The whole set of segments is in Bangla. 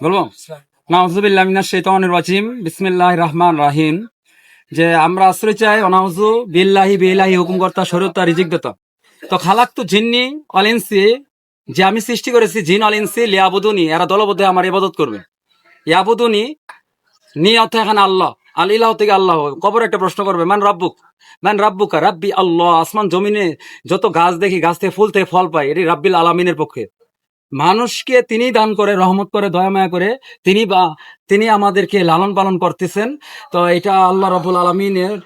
বলব? নাউজুবিল্লাহ মিনাশ শাইতানির রাজিম। বিসমিল্লাহির রহমান রাহিম। যে আমরা আশ্রয় চাই, অনাউজু বিল্লাহি বিল্লাহি হুকুমকর্তা, শরীয়তা রিজিকদতা তো খালাক্তু জিন্নি, অলিনসি, যে আমি সৃষ্টি করেছি, জিন, অলিনসি, লিয়াবুদুনি, এরা দলবদ্ধ আমার ইবাদত করবে। ইয়াবুদুনি নি অর্থ এখানে আল্লাহ, আল ইলাহ থেকে আল্লাহ। কবর একটা প্রশ্ন করবে, মান রাব্বুক? মান রাব্বুকা? রাব্বি আল্লাহ। আসমান জমিনে যত গাছ দেখি, গাছ থেকে ফুল থেকে ফল পাই, এটি রাব্বিল আলামিনের পক্ষে। মানুষকে তিনি দান করে, রহমত করে, দয়া মায়া করে তিনি বা, তিনি আমাদেরকে লালন পালন করতেছেন। তো এটা আল্লাহ রবুল আলমিনের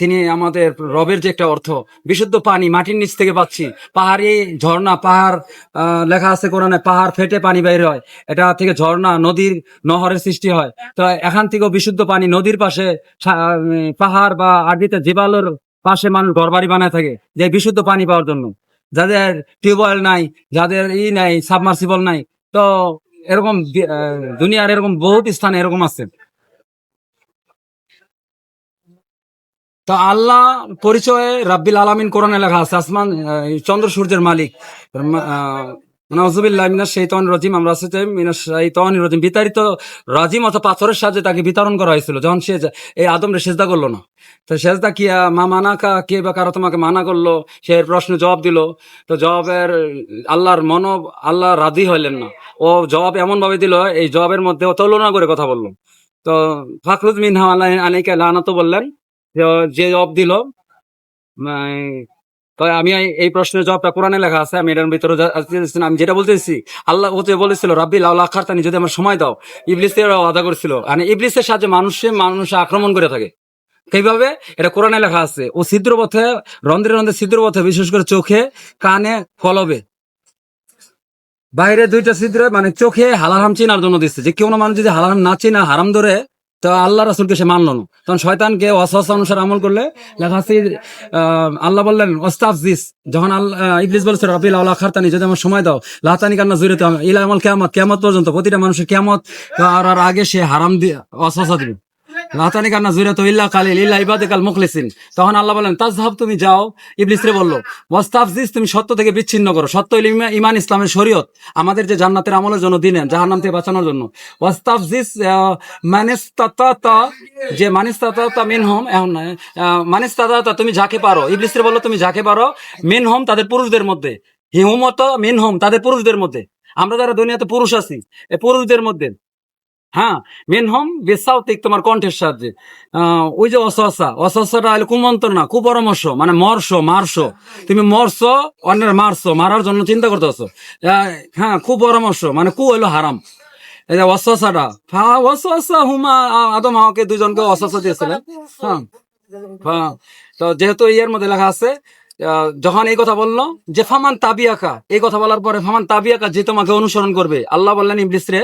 তিনি আমাদের রবের যে একটা অর্থ, বিশুদ্ধ পানি মাটির নিচ থেকে পাচ্ছি। পাহাড়ি ঝর্ণা, পাহাড় লেখা আছে কোরআনে, পাহাড় ফেটে পানি বাইর হয়। এটা থেকে ঝর্ণা, নদীর নহরের সৃষ্টি হয়। তো এখান থেকেও বিশুদ্ধ পানি নদীর পাশে পাহাড় বা আরবিতে জিবালের পাশে মানুষ ঘরবাড়ি বানায় থাকে, যে বিশুদ্ধ পানি পাওয়ার জন্য। যাদের টিউবওয়েল নাই, যাদের ই নাই, সাবমার্সিবল নাই, তো এরকম দুনিয়ার এরকম বহুত স্থানে এরকম আছে। তা আল্লাহ পরিচয়ে রাব্বিল আলামিন কোরআনে লেখা আছে, আসমান চন্দ্র সূর্যের মালিক। নজুবিল্লাহ মিনাশ শাইতানির রাজিম, আমরা আছে মিনাশ শাইতানির রাজিম, বিতাড়িত রাজিম অথবা পাথরের সাহায্যে তাকে বিতরণ করা হয়েছিল। যখন সে এই আদমরে সেজদা করল না। তো সেজদা কি মা মানা কা, কে বা কারও তোমাকে মানা করল? সে এর প্রশ্নে জবাব দিল। তো জবাবের আল্লাহর মন, আল্লাহ রাজি হইলেন না। ও জবাব এমন ভাবে দিল, এই জবাবের মধ্যে ও তুলনা করে কথা বলল। তো ফাকরুজ মিনহা আলাই আলাইকা লানাতো বললেন যে- জবাব দিল তো আমি এই- প্রশ্নের জবাবটা কোরআনে লেখা আছে, আমি এটার ভিতরে আমি যেটা বলতেছি, আল্লাহ ও বলেছিল, রাব্বি লাউলা খারতানি, যদি আমার সময় দাও। ইবলিসের আদা করেছিল। মানে ইবলিসের সাহায্যে মানুষে মানুষ আক্রমণ করে থাকে। কীভাবে? এটা কোরআনে লেখা আছে, ও ছিদ্র পথে, রন্ধ্রে রন্ধ্রে ছিদ্র পথে, বিশেষ করে চোখে, কানে ফলবে বাইরে দুইটা ছিদ্রে মানে চোখে হালারাম চিনার জন্য দিচ্ছে। যে কেউ না মানুষ যদি হালারাম না চিনা, হারাম ধরে তো আল্লাহ রাসুলকে সে মানলো না। তখন শয়তানকে অসহস অনুসারে আমল করলে লেখা আল্লাহ বললেন, ওস্তাফ জিস। যখন আল্লাহ ইবলিস বলছে রবিল আল্লাহ খারতানি, যদি আমার সময় দাও লাহতানি কান্না জুড়ে ইলা আমল কেমত কেমত পর্যন্ত প্রতিটা মানুষের কেমত আর আগে সে হারাম দিয়ে, অসহসা দিবে। লাতানি কান্না জুড়ে তো ইল্লা কালিল ইল্লা ইবাদে কাল মুখলিসিন। তখন আল্লাহ বলেন, তাজহাব তুমি যাও। ইবলিস রে বলল, ওয়াস্তাফজিস, তুমি সত্য থেকে বিচ্ছিন্ন করো। সত্য ইমান, ইসলামের শরীয়ত। আমাদের যে জান্নাতের আমলের জন্য দিলেন জাহান্নাম থেকে বাঁচানোর জন্য। ওয়াস্তাফজিস মানিস্তাতা যে মানিস্তাতা মিনহম, এখন মানিস্তাতা তুমি যাকে পারো। ইবলিস রে বলল, তুমি যাকে পারো, মিনহম তাদের পুরুষদের মধ্যে। হিমত মিনহম তাদের পুরুষদের মধ্যে। আমরা যারা দুনিয়াতে পুরুষ আছি পুরুষদের মধ্যে হ্যাঁ মেন মিনহম বেসাউতিক তোমার কণ্ঠের সাহায্যে। ওই যে অসহসা, অসহসাটা হলো কুমন্ত্রণা কুপরামর্শ মানে মর্ষ, মারস। তুমি মরছ অন্যের মারছ মারার জন্য চিন্তা করতে করতেছো হ্যাঁ কুপরামর্শ মানে কু হলো হারাম। এই যে অসহসাটা হ্যাঁ অসহসা হুমা আদম হাওয়াকে দুজনকে অসহসা দিয়েছিলেন। হ্যাঁ হ্যাঁ তো যেহেতু ইয়ের মধ্যে লেখা আছে যখন এই কথা বলল যে, ফামান তাবিয়াকা এই কথা বলার পরে, ফামান তাবিয়াকা যে তোমাকে অনুসরণ করবে। আল্লাহ বললেন ইবলিস রে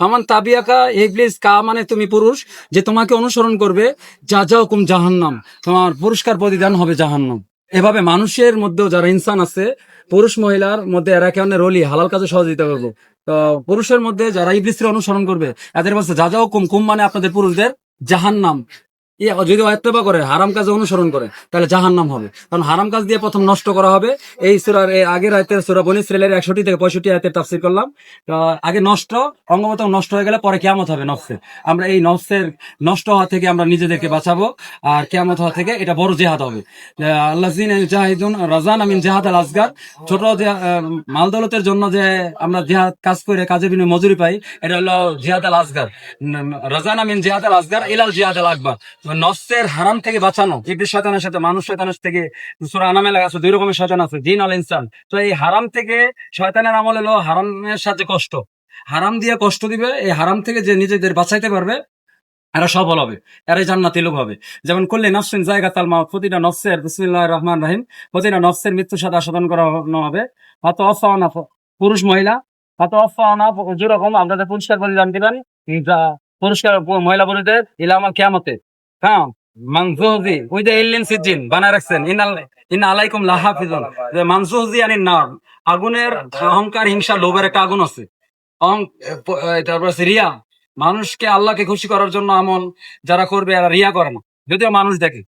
ফামান তাবিয়াকা ইবলিস, কা মানে তুমি পুরুষ, যে তোমাকে অনুসরণ করবে যা যা হুকুম জাহান্নাম তোমার পুরস্কার প্রতিদান হবে জাহান্নাম। এভাবে মানুষের মধ্যেও যারা ইনসান আছে, পুরুষ মহিলার মধ্যে এরা কেমন রলি হালাল কাজে সহযোগিতা করব। তো পুরুষের মধ্যে যারা ইবলিসের অনুসরণ করবে এদের বলছে যা যা হুকুম কুম মানে আপনাদের পুরুষদের জাহান্নাম। যদি এত্তেবা করে, হারাম কাজে অনুসরণ করে, তাহলে জাহান্নাম হবে। কারণ হারাম কাজ দিয়ে প্রথম নষ্ট করা হবে। এই সুরার এই আগের আয়তের সুরা বনি ইসরায়েলের একষট্টি থেকে পঁয়ষট্টি আয়তের তাফসির করলাম। আগে নষ্ট, অঙ্গমত নষ্ট হয়ে গেলে পরে কেমত হবে নফসে। আমরা এই নফসের নষ্ট হওয়া থেকে আমরা নিজেদেরকে বাঁচাবো, আর কেমত হওয়া থেকে এটা বড় জেহাদ হবে। আল্লাহ জাহিদুন রাজান আমিন জেহাদ আল আসগার, ছোট যে মাল দৌলতের জন্য যে আমরা জেহাদ কাজ করে কাজের বিনিময়ে মজুরি পাই, এটা হলো জিহাদ আল আসগার। রাজান আমিন জিহাদ আল আসগার ইলাল জিহাদ আল আকবর। নফসের হারাম থেকে বাঁচানো ইবলিস শয়তানের সাথে, মানুষ শয়তানের থেকে, সূরা আনামে লেখা আছে, দুই রকমের শয়তান আছে জিন আল ইনসান। তো এই হারাম থেকে শয়তানের আমল হলো হারামের সাথে কষ্ট। হারাম দিয়ে কষ্ট দিবে, এই হারাম থেকে যে নিজেদের বাঁচাইতে পারবে, এরা সফল হবে এরাই জান্নাতি লোক হবে। যেমন করলে নফসিন জায়গা তাল মা প্রতিটা নফসের বিসমিল্লাহ রহমান রাহিম, প্রতিটা নফসের মৃত্যুর সাথে আস্বাদন করা হবে। হয়তো অফাওনা পুরুষ, মহিলা হয়তো অফাওনা যেরকম আপনাদের পুরস্কার পরিধান দিবেন পুরস্কার মহিলা পুরুষদের, ইলামাল কেয়ামতে হ্যাঁ মানসুহজি ওই যে এলিয়েন সিজিন বানায় রাখছেন। ইনাল, ইনা আলাইকুম লাহাফিজুন যে মানসুহজি আনি নার আগুনের অহংকার, হিংসা, লোভের একটা আগুন আছে। অহং তারপর রিয়া। মানুষকে আল্লাহকে খুশি করার জন্য আমল যারা করবে, এরা রিয়া করে না। যদিও মানুষ দেখে।